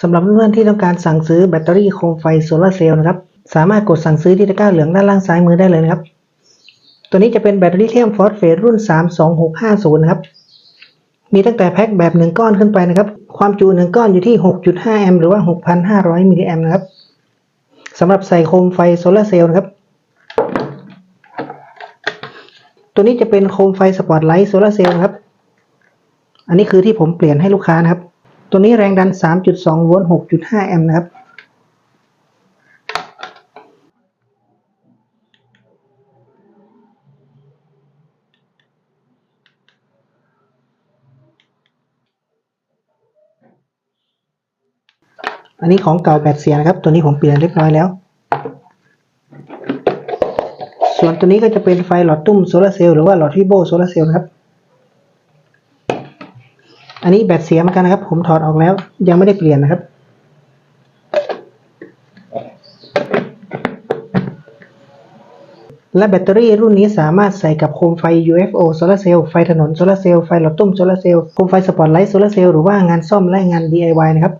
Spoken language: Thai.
สำหรับเพื่อนๆที่ต้องการสั่งซื้อแบตเตอรี่โคมไฟโซลาเซลล์นะครับ สามารถกดสั่งซื้อที่ตะกร้าเหลืองด้านล่างซ้ายมือได้เลยนะครับ ตัวนี้จะเป็นแบตเตอรี่เธียมฟอสเฟตรุ่น 32650 นะครับ มีตั้งแต่แพ็คแบบ 1 ก้อนขึ้นไปนะครับ ความจุ 1 ก้อนอยู่ที่ 6.5 แอมป์หรือว่า 6,500 มิลลิแอมป์นะครับสำหรับใส่โคมไฟโซลาเซลล์นะครับ ตัวนี้จะเป็นโคมไฟสปอตไลท์โซลาเซลล์นะครับ อันนี้คือที่ผมเปลี่ยนให้ลูกค้านะครับ ตัวนี้แรงดัน 3.2 โวลต์ 6.5 แอมป์นะครับ อันนี้ของเก่าแบตเสียนะครับ ตัวนี้ผมเปลี่ยนเรียบร้อยแล้ว ส่วนตัวนี้ก็จะเป็นไฟหลอดตุ้มโซลาร์เซลล์หรือว่าหลอดวิโบโซลาร์เซลล์นะครับ อันนี้แบตเสียเหมือนกันนะครับ ผมถอดออกแล้ว ยังไม่ได้เปลี่ยนนะครับ และแบตเตอรี่รุ่นนี้สามารถใส่กับโคมไฟ UFO โซลาร์เซลล์ไฟถนนโซลาร์เซลล์ไฟหลอดตุ้มโซลาร์เซลล์โคมไฟสปอตไลท์โซลาร์เซลล์หรือว่างานซ่อมและงาน DIY นะครับ